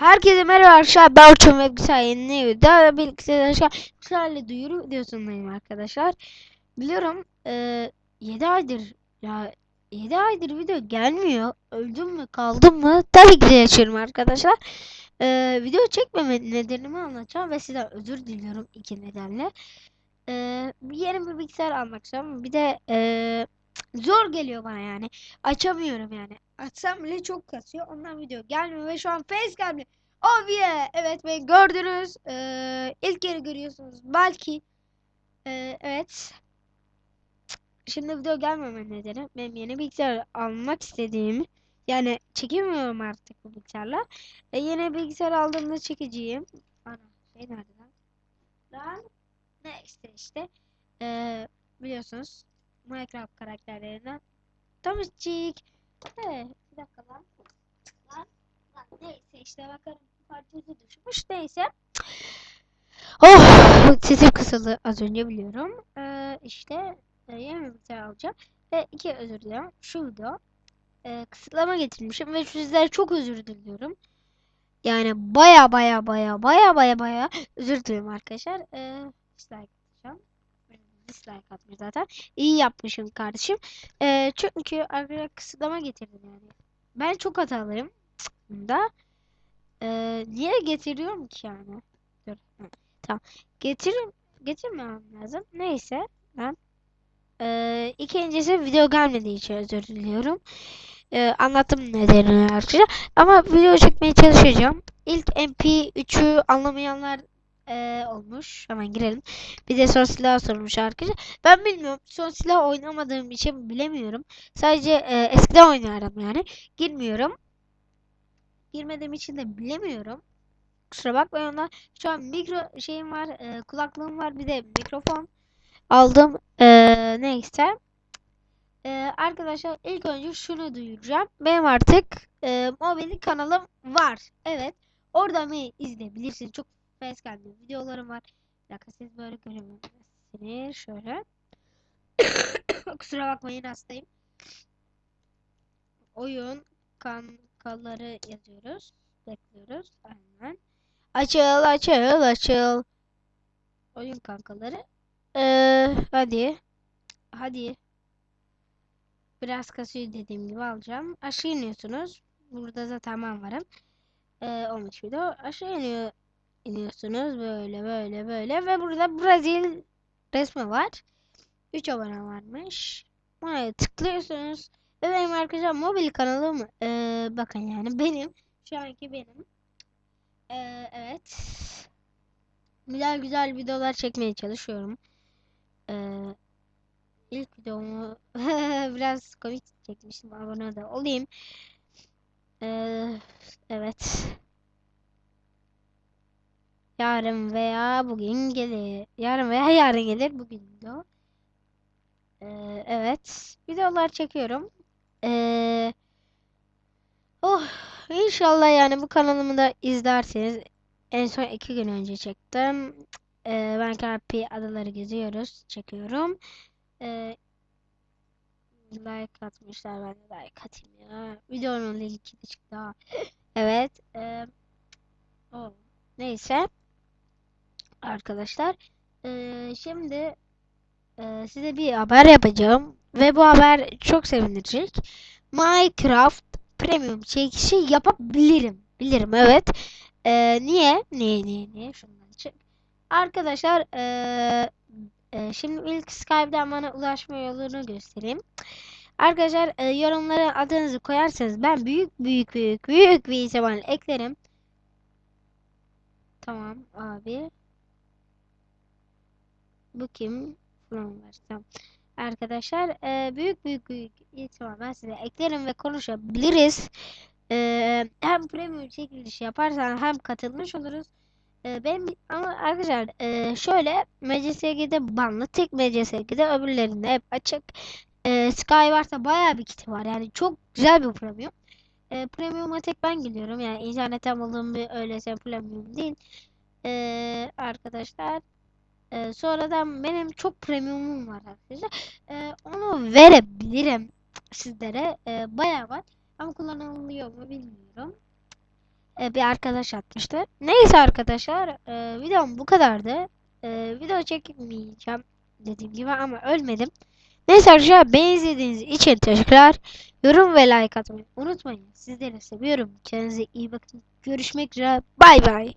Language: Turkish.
Herkese merhaba arkadaşlar. Ben Orçun ve Güzel yeni videoda birlikte arkadaşlar Güzel'le duyuru videosundayım arkadaşlar. Biliyorum eee 7 aydır ya 7 aydır video gelmiyor. Öldüm mü kaldım mı? Tabii ki de yaşıyorum arkadaşlar. Eee, video çekmeme nedenimi anlatacağım ve sizden özür diliyorum iki nedenle. Bir yeni bir bilgisayar almak istiyorum. Bir de eee, zor geliyor bana yani. Açamıyorum yani. Açsam bile çok kasıyor. Ondan video gelmiyor ve şu an facecam'le Oh yeah! Evet beni gördünüz. Ee, ilk kere görüyorsunuz. Belki ee, evet. Şimdi video gelmeme nedeni benim yeni bilgisayar almak istediğim yani çekemiyorum artık bu bilgisayarla. E, yeni bilgisayar aldığımda çekeceğim. Ana şey nerede lan? Lan Next işte. Ee, biliyorsunuz Minecraft karakterlerinden Tomişçik. Evet, bir dakika lan. Lan, lan neyse işte bakarım parçası düşmüş neyse. Oh sesim kısıldı az önce biliyorum. Ee, işte e, bir bilgisayar alacağım. Ve iki özür diliyorum. Şu video e, kısıtlama getirmişim ve sizlere çok özür diliyorum. Yani baya baya baya baya baya baya özür diliyorum arkadaşlar. Ee, atacağım. Dislike atmış zaten. İyi yapmışım kardeşim. Ee, çünkü arkadaşlar kısıtlama getirdim yani. Ben çok hatalıyım bunda. Ee, niye getiriyorum ki yani? Dur. Hı, Tamam. Getirim getirmem lazım. Neyse ben ee, ikincisi video gelmediği için özür diliyorum. Ee, anlattım nedenini arkadaşlar. Ama video çekmeye çalışacağım. İlk MP3'ü anlamayanlar ee, olmuş. Hemen girelim. Bir de son silah sormuş arkadaşlar. Ben bilmiyorum. Son silah oynamadığım için bilemiyorum. Sadece ee, eskiden oynarım yani. Girmiyorum. Girmediğim için de bilemiyorum. Kusura bakmayın ona. Şu an mikro şeyim var. ee, kulaklığım var. Bir de mikrofon aldım. Ee, neyse. Ee, arkadaşlar ilk önce şunu duyuracağım. Benim artık e, mobil kanalım var. Evet. Oradan beni izleyebilirsiniz. Çok facecam'lı videolarım var. Bir dakika siz böyle göremezsiniz. Şöyle. Kusura bakmayın hastayım. Oyun kanalları yazıyoruz. Bekliyoruz. Aynen. Açıl açıl açıl. Oyun kankaları. Ee, hadi. Hadi. Biraz kasıyor dediğim gibi alacağım. Aşağı iniyorsunuz. Burada zaten ben varım. Ee, 13 video. Aşağı iniyor, iniyorsunuz. Böyle böyle böyle. Ve burada Brazil resmi var. 3 abone varmış. Buna tıklıyorsunuz. Ve benim arkadaşlar mobil kanalım. ee, bakın yani benim. Şu anki benim. Ee, evet. Güzel güzel videolar çekmeye çalışıyorum. Ee, ilk videomu biraz komik çekmiştim. Abone de olayım. Ee, evet. Yarın veya bugün gelir. Yarın veya yarın gelir bugün video. Ee, evet. Videolar çekiyorum. Ee, oh inşallah yani bu kanalımı da izlerseniz. En son iki gün önce çektim. Ee, ben Karpi adaları geziyoruz. Çekiyorum. Ee, like atmışlar. Ben de like atayım ya. Videonun linki de çıktı. Evet. E, o. Neyse. Arkadaşlar. ee, şimdi ee, size bir haber yapacağım. Ve bu haber çok sevindirecek. Minecraft Premium çekişi yapabilirim. Bilirim evet. Ee, niye? Niye niye niye? Şundan çık. Arkadaşlar ee, ee, şimdi ilk Skype'den bana ulaşma yolunu göstereyim. Arkadaşlar ee, yorumlara adınızı koyarsanız ben büyük büyük büyük büyük bir ihtimalle eklerim. Tamam abi. Bu kim? Falan var. Tamam. Arkadaşlar ee, büyük büyük büyük ihtimal ben size eklerim ve konuşabiliriz. Ee, hem premium çekiliş yaparsan hem katılmış oluruz. Ee, benim ama arkadaşlar e, şöyle MCSG'de banlı tek MCSG'de öbürlerinde hep açık. Ee, Sky varsa bayağı bir kiti var yani çok güzel bir premium. Ee, premium'a tek ben geliyorum yani internetten bulduğum bir öylese premium değil. Ee, arkadaşlar e, sonradan benim çok premiumum var arkadaşlar. Ee, onu verebilirim sizlere. Ee, bayağı var ama kullanılıyor mu bilmiyorum. e, bir arkadaş atmıştı. Neyse arkadaşlar e, videom bu kadardı. E, video çekmeyeceğim dediğim gibi ama ölmedim. Neyse arkadaşlar beni izlediğiniz için teşekkürler. Yorum ve like atmayı unutmayın. Sizleri seviyorum. Kendinize iyi bakın. Görüşmek üzere. Bay bay.